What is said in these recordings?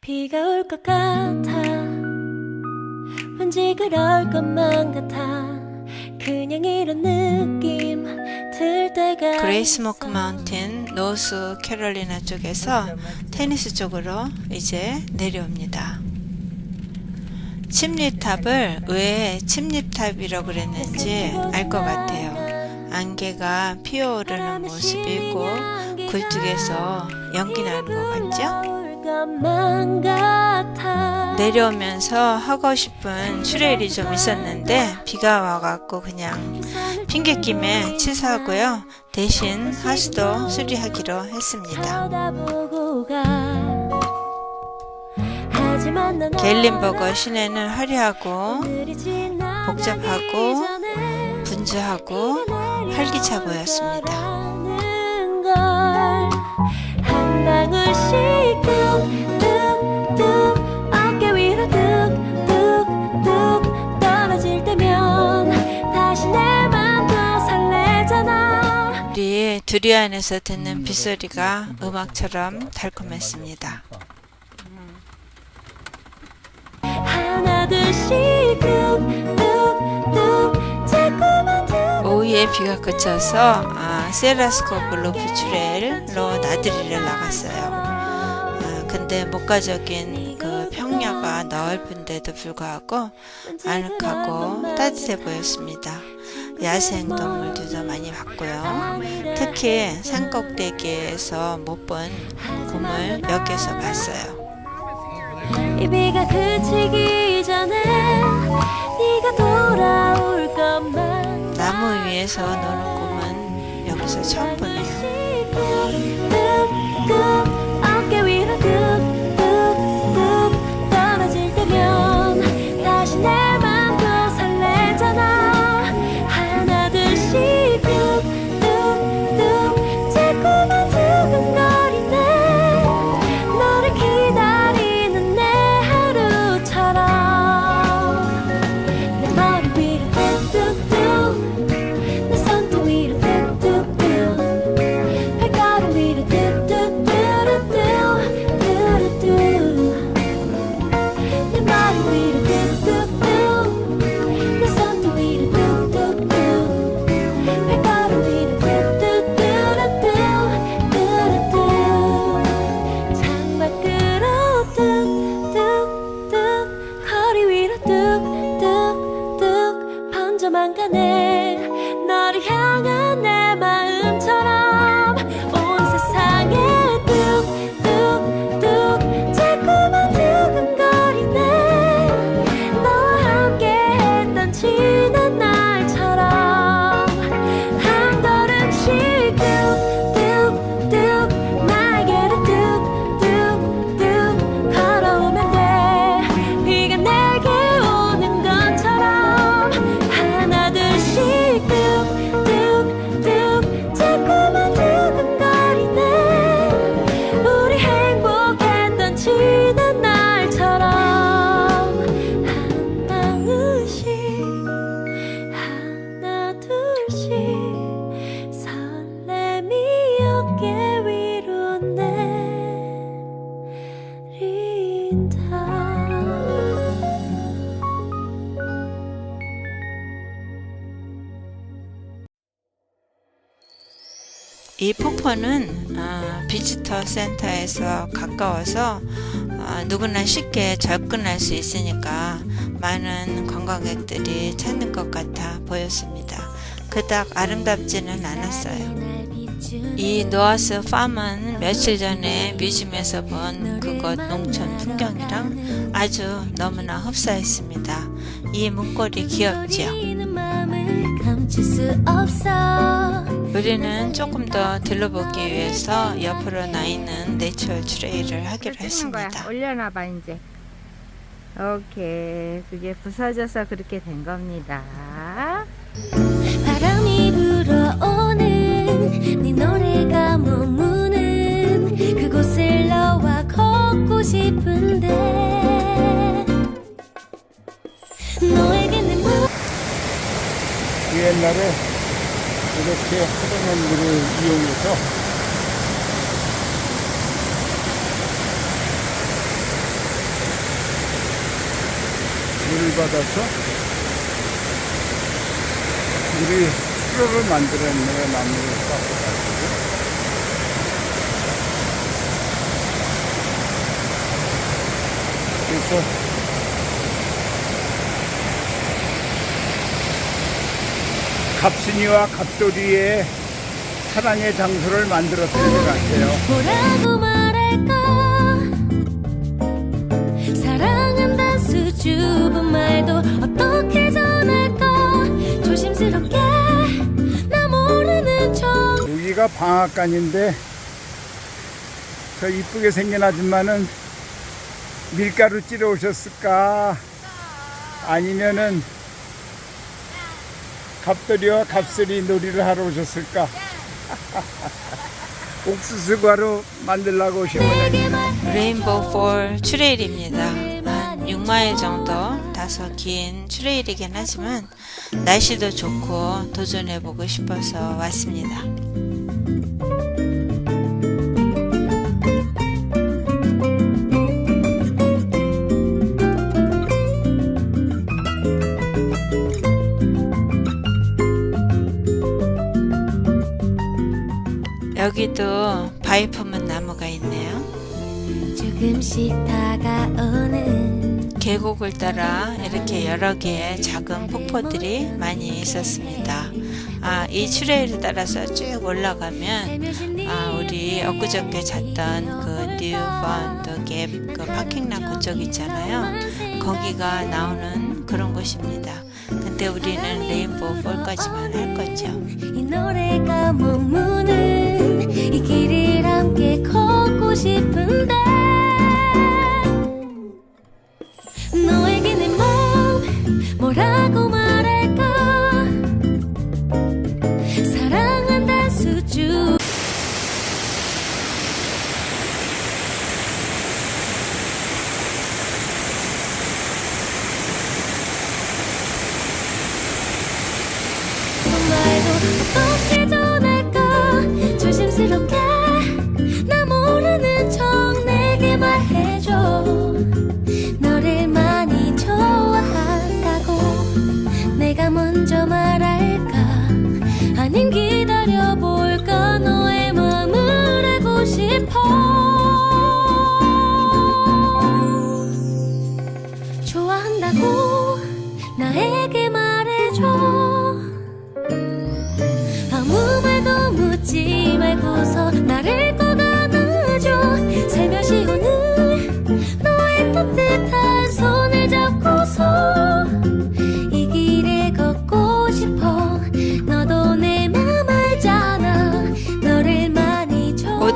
비가 올 것 같아 왠지 그럴 것만 같아 그냥 이런 느낌 들 때가 그레이스 모크 마운틴 노스 캐롤리나 쪽에서 테니스 쪽으로 이제 내려옵니다. 침리탑을 왜 침리탑이라고 그랬는지 알 것 같아요. 안개가 피어오르는 모습이 있고 굴뚝에서 연기 나는 것 같죠? 내려오면서 하고 싶은 트레일이 좀 있었는데 비가 와갖고 그냥 핑계김에 취소하고요. 대신 하수도 수리하기로 했습니다. 갤린버거 시내는 화려하고 복잡하고 분주하고 활기차 보였습니다. 라는 걸한 방울씩 뚝뚝뚝 어깨 위로 뚝뚝뚝 떨어질 때면 다시 내 맘도 설레잖아 우리 두리안에서 듣는 빗소리가 음악처럼 달콤했습니다. 하나 둘씩 뚝뚝뚝 자꾸만 뚝 오후에 비가 그쳐서 아, 세라스코 블루프 트레일로 나들이를 나갔어요. 아, 근데 목가적인 그 평야가 넓은데도 불구하고 아늑하고 따뜻해 보였습니다. 야생 동물들도 많이 봤고요. 특히 산꼭대기에서 못 본 곰을 여기서 봤어요. 이 비가 그치기 전에 네가 돌아올 것만 나무 위에서 노는 곰은 여기서 처음 보네요. 뚝뚝 어깨 위로 뚝 이 폭포는 아, 비지터 센터에서 가까워서 아, 누구나 쉽게 접근할 수 있으니까 많은 관광객들이 찾는 것 같아 보였습니다. 그닥 아름답지는 않았어요. 이 노아스 팜은 며칠 전에 뮤지엄에서 본 그곳 농촌 풍경이랑 아주 너무나 흡사했습니다. 이 문고리 귀엽지요? 우리는 조금 더 들러보기 위해서 옆으로 나 있는 내추럴 트레일을 하기로. 했습니다. 올려놔봐 이제. 오케이. 그게 부서져서 그렇게 된 겁니다. 바람이 불어오 싶은데 너에게는 내 그 옛날에 이렇게 하던 물을 이용해서 물을 받아서 우리 수로를 만들었네요 나무를 쌓고 가지고 그래서 갑순이와 갑돌이의 사랑의 장소를 만들었던 것 같아요. 여기가 방앗간인데 저 이쁘게 생긴 아줌마는 밀가루 찌러 오셨을까 아니면은 갑돌이와 갑슬이 놀이를 하러 오셨을까 옥수수 가루 만들려고 오신 모양이에요 레인보우 폴 트레일입니다. 한 6마일 정도 다소 긴 트레일이긴 하지만 날씨도 좋고 도전해보고 싶어서 왔습니다. 여기도 품은 나무가 있네요. 조금씩 다가오는 계곡을 따라 이렇게 여러 개의 작은 폭포들이 많이 있었습니다. 아, 이 트레일을 따라서 쭉 올라가면 아, 우리 엊그저께 잤던 그 뉴펀드 갭그 파킹락 그쪽 있잖아요. 거기가 나오는 그런 곳입니다. 근데 우리는 레인보우 폴까지만 할 거죠. 이 길을 함께 걷고 싶은데 너에게 내 마음 뭐라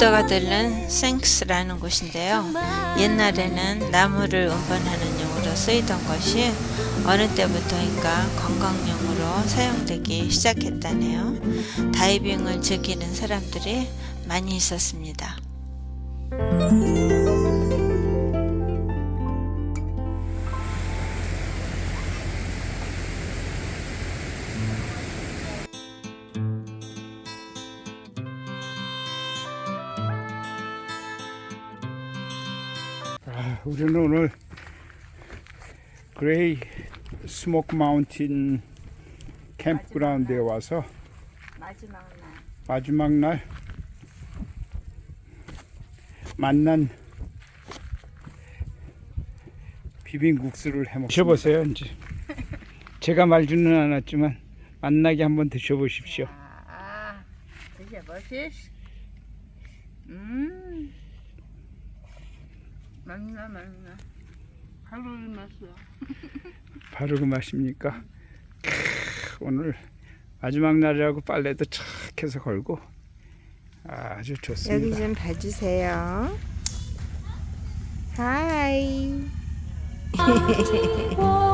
오다가 들른 생스라는 곳인데요. 옛날에는 나무를 운반하는 용으로 쓰이던 것이 어느 때부터인가 관광용으로 사용되기 시작했다네요. 다이빙을 즐기는 사람들이 많이 있었습니다. 우리는 오늘 그레이 스모크 마운틴 캠프그라운드에 와서 마지막 날. 마지막 날 만난 비빔국수를 해 먹. 드셔보세요 이제. 제가 말주는 않았지만 만나게 한번 드셔보십시오. 아, 드셔보시오. 음. 맛나, 맛나. 바로 맛이야. 바로 그 맛입니까? 크, 오늘 마지막 날이라고 빨래도 착 해서 걸고 아주 여기 좋습니다. 좀 봐주세요. 하이.